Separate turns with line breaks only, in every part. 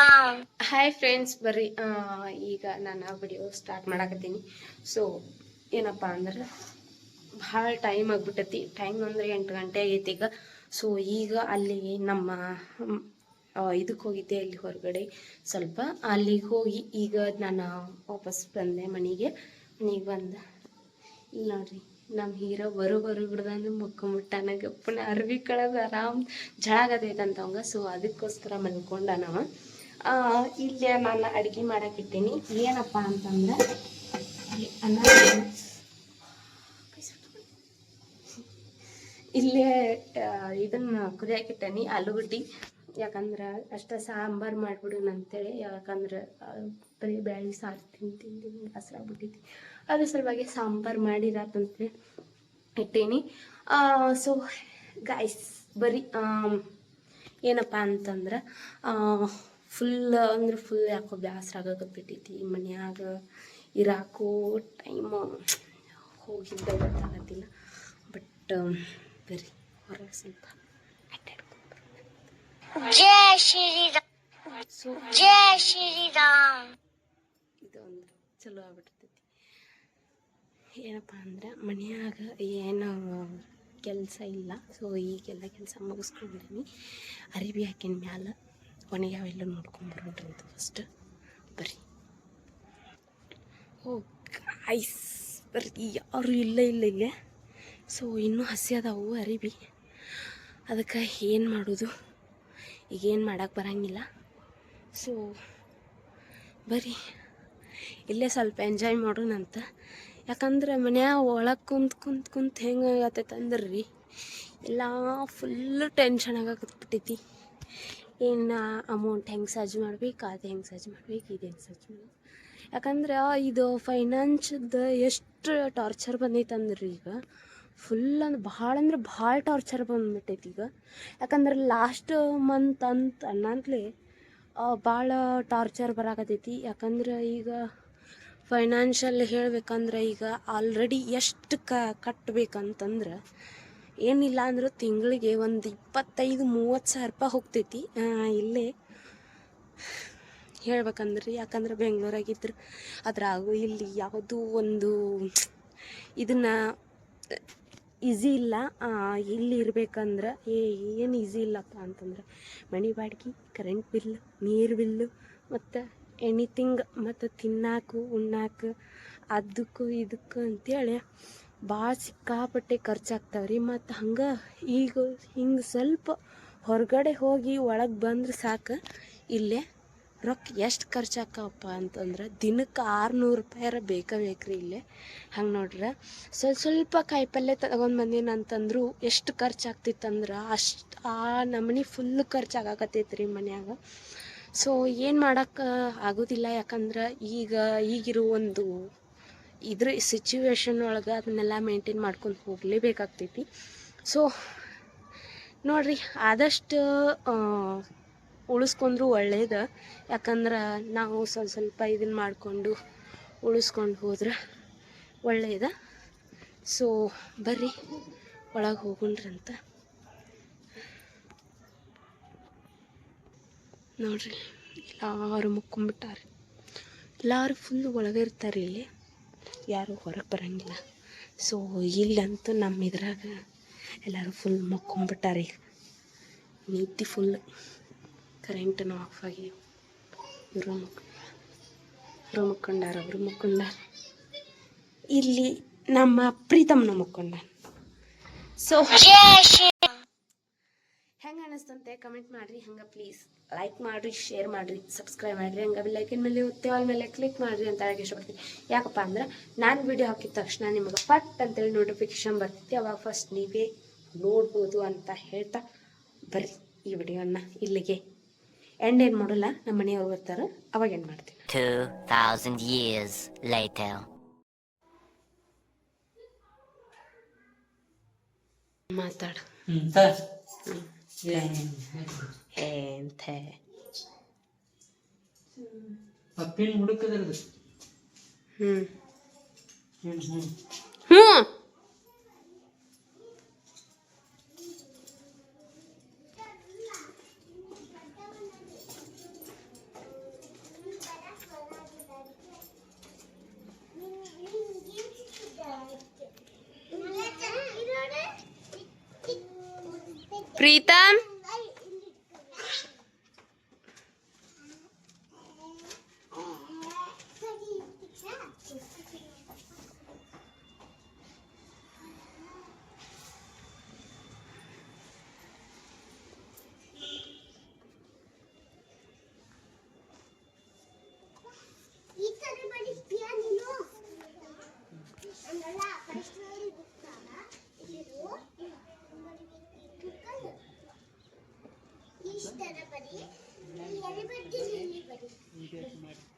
Hi friends ಬರ್ರಿ ಈಗ ನಾನು ವಿಡಿಯೋ ಸ್ಟಾರ್ಟ್ ಮಾಡಾಕತ್ತೀನಿ. ಸೊ ಏನಪ್ಪ ಅಂದ್ರೆ ಭಾಳ ಟೈಮ್ ಆಗಿಬಿಟ್ಟತಿ. ಟೈಮ್ ಅಂದರೆ ಎಂಟು ಗಂಟೆ ಆಗೈತಿ ಈಗ. ಸೊ ಈಗ ಅಲ್ಲಿ ನಮ್ಮ ಇದಕ್ಕೆ ಹೋಗಿದ್ದೆ ಅಲ್ಲಿ ಹೊರಗಡೆ. ಸ್ವಲ್ಪ ಅಲ್ಲಿಗೆ ಹೋಗಿ ಈಗ ನಾನು ವಾಪಸ್ ಬಂದೆ ಮನೆಗೆ. ಮನೆಗೆ ಬಂದ. ಇಲ್ಲಿ ನೋಡ್ರಿ ನಮ್ಮ ಹೀರೋ ಬರು ಬರು ಬಿಡ್ದಂದು ಮುಕ್ಕೊಂಬಿಟ್ಟಾನ ಗಪ್ಪನ ಅರ್ವಿ ಕಳೆದು ಆರಾಮ್ ಜಳಾಗತೈತಂತ ಅವಂಗ ಸೊ ಅದಕ್ಕೋಸ್ಕರ ಮಲ್ಕೊಂಡ ನಾವ ಇಲ್ಲೇ ನಾನು ಅಡುಗೆ ಮಾಡಾಕಿಟ್ಟೀನಿ ಏನಪ್ಪ ಅಂತಂದ್ರೆ ಅನ್ನ ಇಲ್ಲೇ ಇದನ್ನು ಕುದಿಯಾಕಿಟ್ಟನಿ ಆಲೂಗಡ್ಡಿ. ಯಾಕಂದ್ರೆ ಅಷ್ಟ ಸಾಂಬಾರು ಮಾಡ್ಬಿಡೋಣ ಅಂತೇಳಿ, ಯಾಕಂದ್ರೆ ಬರೀ ಬೇಳೆ ಸಾರು ತಿಂದು ಹಸ್ರಾಗ್ಬಿಟ್ಟೈತಿ ಅದ್ರ ಸಲುವಾಗಿ ಸಾಂಬಾರು ಮಾಡಿರತ್ತಂತೆ ಇಟ್ಟೀನಿ. ಸೊ ಗಾಯ್ಸ್ ಬರೀ ಏನಪ್ಪ ಅಂತಂದ್ರೆ ಫುಲ್ ಅಂದ್ರೆ ಫುಲ್ ಯಾಕೋ ಬೇಸರ ಆಗಾಕತ್ತೈತಿ ಮನ್ಯಾಗ ಇರಾಕೋ ಟೈಮ್ ಹೋಗಿದ್ದ ಗೊತ್ತಾಗತ್ತಿಲ್ಲ. ಬಟ್ um, ಬರ್ರಿ ಹೊರಗೆ ಸ್ವಲ್ಪ ಜಯ
ಶ್ರೀರಾಮ್. ಜಯ ಶ್ರೀರಾಮ್.
ಇದೊಂದು ಚಲೋ ಆಗ್ಬಿಡ್ತೈತಿ ಏನಪ್ಪ ಅಂದ್ರೆ ಮನ್ಯಾಗ ಏನು ಕೆಲಸ ಇಲ್ಲ. ಸೊ ಈಗೆಲ್ಲ ಕೆಲಸ ಮುಗಿಸ್ಕೊಂಡೀನಿ ಅರಿವಿ ಹಾಕಿನ ಮ್ಯಾಲ. ಒಣಗ್ಯಾವೆಲ್ಲ ನೋಡ್ಕೊಂಬರೋಣ್ರಿ ಅಂತ ಫಸ್ಟ್ ಬರ್ರಿ. ಓ ಗಾಯ್ಸ್ ಬರ್ರಿ. ಯಾರು ಇಲ್ಲ ಇಲ್ಲ ಇಲ್ಲೇ. ಸೊ ಇನ್ನೂ ಹಸಿ ಅದಾವು ಅರಿವಿ ಅದಕ್ಕೆ ಏನು ಮಾಡೋದು? ಈಗ ಏನು ಮಾಡೋಕ್ಕೆ ಬರಂಗಿಲ್ಲ. ಸೊ ಬರ್ರಿ. ಇಲ್ಲೇ ಸ್ವಲ್ಪ ಎಂಜಾಯ್ ಮಾಡೋಣಂತ ಯಾಕಂದ್ರೆ ಮನ್ಯಾಗ ಒಳಗೆ ಕುಂತ್ ಕುಂತ್ ಕುಂತ್ ಹೆಂಗೆ ಆಗತ್ತೈತೆ ಅಂದ್ರೆ ರೀ ಎಲ್ಲ ಫುಲ್ಲು ಟೆನ್ಷನ್ ಆಗಕತ್ಬಿಟ್ಟೈತಿ ಇನ್ನು ಅಮೌಂಟ್ ಹೆಂಗೆ ಸರ್ಜ್ ಮಾಡ್ಬೇಕು, ಅದು ಹೆಂಗೆ ಸರ್ಜ್ ಮಾಡ್ಬೇಕು, ಇದು ಹೆಂಗೆ ಸರ್ಜ್ ಮಾಡ್ಬೇಕು. ಯಾಕಂದ್ರೆ ಇದು ಫೈನಾನ್ಸ್ದು ಎಷ್ಟು ಟಾರ್ಚರ್ ಬಂದೈತೆ ಅಂದ್ರೆ ಈಗ ಫುಲ್ ಅಂದ್ರೆ ಭಾಳ ಅಂದ್ರೆ ಭಾಳ ಟಾರ್ಚರ್ ಬಂದ್ಬಿಟ್ಟೈತಿ ಈಗ. ಯಾಕಂದ್ರೆ ಲಾಸ್ಟ್ ಮಂತ್ ಅಂತ ಅನ್ನಂತಲೇ ಭಾಳ ಟಾರ್ಚರ್ ಬರಾಕತೈತಿ ಯಾಕಂದ್ರೆ ಈಗ ಫೈನಾನ್ಷಿಯಲ್ ಹೇಳ್ಬೇಕಂದ್ರೆ ಈಗ ಆಲ್ರೆಡಿ ಎಷ್ಟು ಕ, ಕಟ್ಬೇಕಂತಂದ್ರೆ ಏನಿಲ್ಲ ಅಂದರೂ ತಿಂಗಳಿಗೆ ಒಂದು ಇಪ್ಪತ್ತೈದು, ಮೂವತ್ತು ಸಾವಿರ ರೂಪಾಯಿ ಹೋಗ್ತೈತಿ. ಇಲ್ಲೇ ಹೇಳ್ಬೇಕಂದ್ರೆ. ಯಾಕಂದ್ರೆ ಬೆಂಗಳೂರಾಗಿದ್ರೆ. ಅದ್ರಾಗು ಇಲ್ಲಿ ಯಾವುದೂ ಒಂದು ಇದನ್ನು ಈಸಿ ಇಲ್ಲ. ಇಲ್ಲಿ ಇರ್ಬೇಕಂದ್ರೆ, ಏ, ಏನು ಈಸಿ ಇಲ್ಲಪ್ಪ ಅಂತಂದ್ರೆ ಮನೆ ಬಾಡಿಗೆ ಕರೆಂಟ್ ಬಿಲ್ ನೀರು ಬಿಲ್ಲು ಮತ್ತು ಎನಿಥಿಂಗ್ ಮತ್ತು ತಿನ್ನಾಕು, ಉಣ್ಣಾಕ ಅದಕ್ಕೂ ಇದಕ್ಕೂ ಅಂತೇಳಿ ಭಾಳ ಸಿಕ್ಕಾಪಟ್ಟೆ ಖರ್ಚಾಗ್ತಾವೆ ರೀ ಮತ್ತು ಹಂಗೆ ಈಗ, ಹಿಂಗೆ ಸ್ವಲ್ಪ ಹೊರಗಡೆ ಹೋಗಿ ಒಳಗೆ ಬಂದ್ರೆ ಸಾಕು. ಇಲ್ಲೇ ರೊಕ್ಕ ಎಷ್ಟು ಖರ್ಚಾಕವಪ್ಪ ಅಂತಂದ್ರೆ ದಿನಕ್ಕೆ ಆರುನೂರು ರೂಪಾಯಾರ ಬೇಕೇ ರೀ ಇಲ್ಲೇ. ಹಂಗೆ ನೋಡ್ರೆ ಸ್ವಲ್ಪ ಸ್ವಲ್ಪ ಕಾಯಿಪಲ್ಯ ತಗೊಂಡು ಬಂದೀನಿ ಅಂತಂದ್ರು ಎಷ್ಟು ಖರ್ಚಾಗ್ತಿತ್ತಂದ್ರೆ ಅಷ್ಟು ಆ ನಮನಿ ಫುಲ್ ಖರ್ಚಾಗಕತ್ತೈತೆ ರೀ ಮನ್ಯಾಗ. ಸೊ ಏನು ಮಾಡೋಕ್ಕೆ ಆಗೋದಿಲ್ಲ ಯಾಕಂದ್ರೆ ಈಗ ಈಗಿರೋ ಒಂದು ಇದ್ರ ಸಿಚುವೇಶನ್ ಒಳಗೆ ಅದನ್ನೆಲ್ಲ ಮೇಂಟೈನ್ ಮಾಡ್ಕೊಂಡು ಹೋಗಲೇಬೇಕಾಗ್ತೈತಿ. ಸೊ ನೋಡ್ರಿ, ಆದಷ್ಟು ಉಳಿಸ್ಕೊಂಡ್ರು ಒಳ್ಳೇದು. ಯಾಕಂದ್ರೆ ನಾವು ಸ್ವಲ್ಪ ಸ್ವಲ್ಪ ಇದನ್ನು ಮಾಡಿಕೊಂಡು ಉಳಿಸ್ಕೊಂಡು ಹೋದ್ರೆ ಒಳ್ಳೆಯದ ಸೊ ಬರ್ರಿ, ಒಳಗೆ ಹೋಗುಣ್ರಂತ ನೋಡ್ರಿ, ಎಲ್ಲರೂ ಮುಕ್ಕೊಂಬಿಟ್ಟಾರೆ. ಎಲ್ಲರೂ ಫುಲ್ ಒಳಗೆ ಇರ್ತಾರೆ ಇಲ್ಲಿ. ಯಾರು ಹೊರಗೆ ಬರೋಂಗಿಲ್ಲ. ಸೊ ಇಲ್ಲಂತೂ ನಮ್ಮ ಇದ್ರಾಗ ಎಲ್ಲರೂ ಫುಲ್ ಮಕ್ಕೊಂಬಿಟ್ಟಾರೆ. ನೀತಿ ಫುಲ್ ಕರೆಂಟನ್ನು ಆಫ್ ಆಗಿ ಇವರು ಮಕ್, ಇವರು ಮಕ್ಕೊಂಡಾರ, ಅವರು ಮಕ್ಕೊಂಡಾರ. ಇಲ್ಲಿ ನಮ್ಮ ಪ್ರೀತಮ್ನ ಮಕ್ಕೊಂಡ ಸೊ ಹೆಂಗೆ ಅನಿಸ್ತಂತೆ? ಕಮೆಂಟ್ ಮಾಡಿರಿ ಹಂಗೆ ಪ್ಲೀಸ್ ಲೈಕ್ ಮಾಡಿರಿ ಶೇರ್ ಮಾಡಿರಿ ಸಬ್ಸ್ಕ್ರೈಬ್ ಮಾಡಿರಿ ಹಂಗೆ ಲೈಕಿನ ಮೇಲೆ ಒತ್ತೆ ಆಲ್ ಮೇಲೆ ಕ್ಲಿಕ್ ಮಾಡಿರಿ ಅಂತ ಹೇಳಕ್ಕೆ ಇಷ್ಟಪಡ್ತೀನಿ. ಯಾಕಪ್ಪ ಅಂದ್ರೆ ನಾನು ವಿಡಿಯೋ ಹಾಕಿದ ತಕ್ಷಣ ನಿಮಗೆ ಪಟ್ ಅಂತೇಳಿ ನೋಟಿಫಿಕೇಶನ್ ಬರ್ತೈತಿ. ಅವಾಗ ಫಸ್ಟ್ ನೀವೇ ನೋಡ್ಬೋದು ಅಂತ ಹೇಳ್ತಾ ಬರ್ರಿ ಈ ವಿಡಿಯೋನ ಇಲ್ಲಿಗೆ. ಎಂಡ್ ಏನು ಮಾಡೋಲ್ಲ ನಮ್ಮ ಮನೆಯವ್ರು ಬರ್ತಾರೆ ಅವಾಗ ಏನು ಮಾಡ್ತೀನಿ
2,000 years later.
ಮಾತಾಡು.
ಅಂತ
ಎಂತೆ
ಪಪ್ಪಿನ ಹುಡುಕದ್ರದು
ಹ್ಞೂ
ಹ್ಮ್ ಹ್ಮ್
ಹ್ಞೂ
प्रीतम। ತರ ಬರಿ ಎಲ್ಲಿ ಬರ್ತೀನಿ ಇಲ್ಲಿ ಬರಿ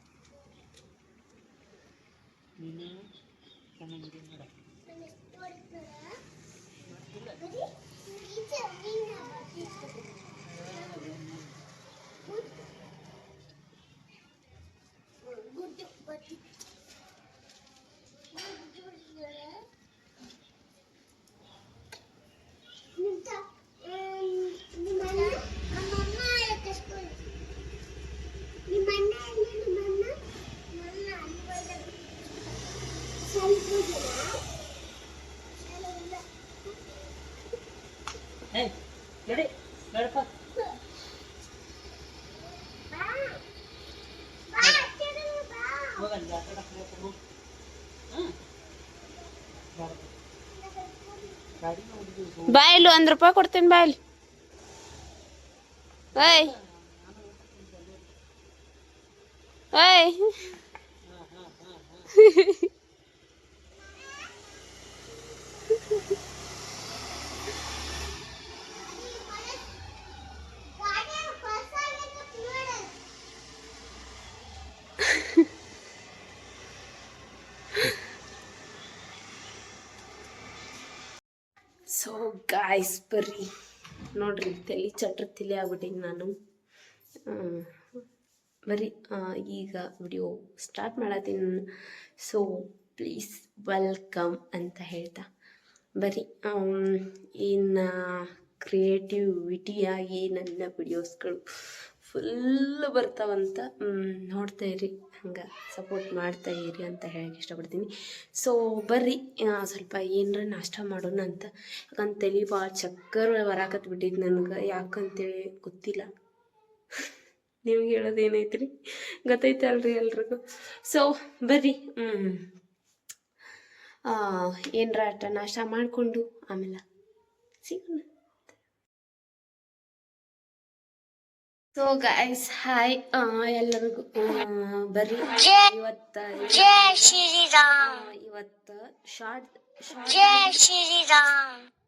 ಗಾಡಿ ನೋಡಿದ್ವಿ
ಬಾ ಇಲ್ಲಿ ಒಂದ್ ರೂಪಾಯಿ ಕೊಡ್ತೀನಿ ಬಾ ಇಲ್ಲಿ ಏಯ್ ಸೊ ಗಾಯ್ಸ್ ಬರ್ರಿ. ನೋಡ್ರಿ, ತಲೆ ಚಟ್ರ ತಲೆ ಆಗ್ಬಿಟ್ಟಿನಿ ನಾನು. ಬರಿ ಈಗ ವಿಡಿಯೋ ಸ್ಟಾರ್ಟ್ ಮಾಡತ್ತೀನಿ ಸೊ ಪ್ಲೀಸ್ ವೆಲ್ಕಮ್ ಅಂತ ಹೇಳ್ತಾ. ಬರ್ರಿ ಇನ್ನು ಕ್ರಿಯೇಟಿವಿಟಿಯಾಗಿ ನನ್ನ ವಿಡಿಯೋಸ್ಗಳು ಫುಲ್ ಬರ್ತಾವಂತ ನೋಡ್ತಾ ಇರಿ, ಹಂಗೆ ಸಪೋರ್ಟ್ ಮಾಡ್ತಾ ಇರಿ ಅಂತ ಹೇಳಕ್ಕೆ ಇಷ್ಟಪಡ್ತೀನಿ. ಸೊ ಬರ್ರಿ ಸ್ವಲ್ಪ ಏನರ ನಾಷ್ಟ ಮಾಡೋಣ ಅಂತ. ಯಾಕಂತ ತಲೆ ಭಾಳ ಚಕ್ಕರ್ ಬರಾಕತ್ ಬಿಟ್ಟಿದ್ದು ನನಗೆ, ಯಾಕಂತೇಳಿ ಗೊತ್ತಿಲ್ಲ. ನಿಮ್ಗೆ ಹೇಳೋದು ರೀ ಗೊತ್ತೈತೆ ಅಲ್ರಿ ಎಲ್ರಿಗೂ? ಸೊ ಬರ್ರಿ ಹ್ಞೂ ಏನರ ಆಟ ನಾಷ್ಟ ಮಾಡಿಕೊಂಡು ಆಮೇಲೆ ಸಿಗೋಣ. ಸೊ ಗೈಸ್ ಹಾಯ್ ಎಲ್ಲರಿಗೂ ಆ, ಬರ್ರಿ. ಇವತ್ತ
ಜೈ ಶ್ರೀರಾಮ್.
ಇವತ್ತ ಶಾರ್ಟ್
ಜೈ ಶ್ರೀರಾಮ್.
ಏನು ಮೆಸೇಜಸ್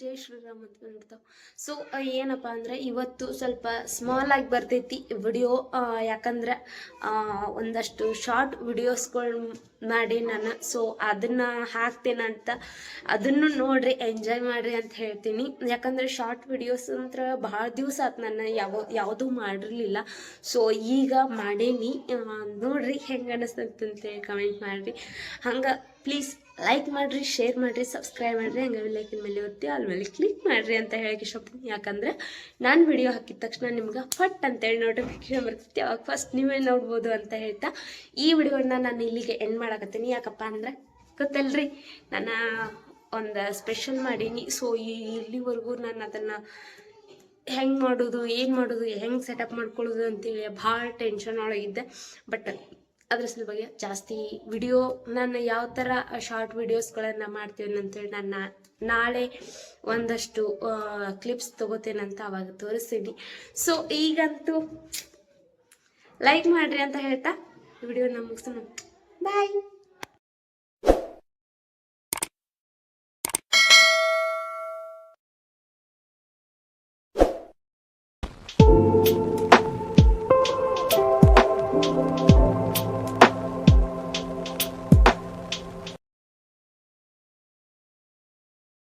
ಜೈ ಶ್ರೀರಾಮ್ ಅಂತ ಬಂದ್ಬಿಡ್ತಾವ. ಸೊ ಏನಪ್ಪ ಅಂದರೆ ಇವತ್ತು ಸ್ವಲ್ಪ ಸ್ಮಾಲ್ ಆಗಿ ಬರ್ತೈತಿ ವಿಡಿಯೋ ಯಾಕಂದ್ರೆ ಒಂದಷ್ಟು ಶಾರ್ಟ್ ವಿಡಿಯೋಸ್ಗಳು ಮಾಡಿ ನಾನು. ಸೊ ಅದನ್ನು ಹಾಕ್ತೇನಂತ ಅದನ್ನು ನೋಡ್ರಿ ಎಂಜಾಯ್ ಮಾಡಿರಿ ಅಂತ ಹೇಳ್ತೀನಿ. ಯಾಕಂದರೆ ಶಾರ್ಟ್ ವಿಡಿಯೋಸ್ ಅಂತ ಭಾಳ ದಿವಸ ಆತು ನಾನು ಯಾವ, ಯಾವುದೂ ಮಾಡಿರಲಿಲ್ಲ. ಸೊ ಈಗ ಮಾಡೇನಿ. ನೋಡಿರಿ ಹೆಂಗೆ ಅನಿಸ್ತಂತೇಳಿ ಕಮೆಂಟ್ ಮಾಡಿರಿ. ಹಂಗೆ ಪ್ಲೀಸ್ ಲೈಕ್ ಮಾಡಿರಿ ಶೇರ್ ಮಾಡಿರಿ ಸಬ್ಸ್ಕ್ರೈಬ್ ಮಾಡಿರಿ, ಹಂಗೆ ಲೈಕಿನ ಮೇಲೆ ಒತ್ತಿ ಅಲ್ಲಿ ಮೇಲೆ ಕ್ಲಿಕ್ ಮಾಡಿರಿ ಅಂತ ಹೇಳಕ್ಕೆ ಇಷ್ಟಪಡ್ತೀನಿ. ಯಾಕಂದರೆ ನಾನು ವಿಡಿಯೋ ಹಾಕಿದ ತಕ್ಷಣ ನಿಮ್ಗೆ ಫಟ್ ಅಂತೇಳಿ ನೋಟಿಫಿಕೇಶನ್ ಬರ್ತೈತಿ. ಅವಾಗ ಫಸ್ಟ್ ನೀವೇ ನೋಡ್ಬೋದು ಅಂತ ಹೇಳ್ತಾ ಈ ವಿಡಿಯೋನ ನಾನು ಇಲ್ಲಿಗೆ ಎಂಡ್ ಮಾಡಕತ್ತೀನಿ. ಯಾಕಪ್ಪ ಅಂದ್ರೆ ಗೊತ್ತಲ್ರಿ, ನಾನು ಒಂದು ಸ್ಪೆಷಲ್ ಮಾಡೀನಿ. ಸೊ ಇಲ್ಲಿವರೆಗೂ ನಾನು ಅದನ್ನು ಹೆಂಗೆ ಮಾಡೋದು, ಏನು ಮಾಡೋದು, ಹೆಂಗೆ ಸೆಟಪ್ ಮಾಡ್ಕೊಳ್ಳೋದು ಅಂತೇಳಿ ಭಾಳ ಟೆನ್ಷನ್ ಒಳಗಿದ್ದೆ. ಬಟ್ ಅದ್ರ ಸಲುವಾಗಿ ಜಾಸ್ತಿ ವಿಡಿಯೋ ನಾನು ಯಾವ ಥರ ಶಾರ್ಟ್ ವಿಡಿಯೋಸ್ಗಳನ್ನು ಮಾಡ್ತೀನಿ ಅಂತೇಳಿ ನಾನು ನಾಳೆ ಒಂದಷ್ಟು ಕ್ಲಿಪ್ಸ್ ತೊಗೋತೇನಂತ ಅವಾಗ ತೋರಿಸ್ತೀನಿ ಸೊ ಈಗಂತೂ ಲೈಕ್ ಮಾಡ್ರಿ ಅಂತ ಹೇಳ್ತಾ ವಿಡಿಯೋನ ಮುಗಿಸೋಣ. ಬಾಯ್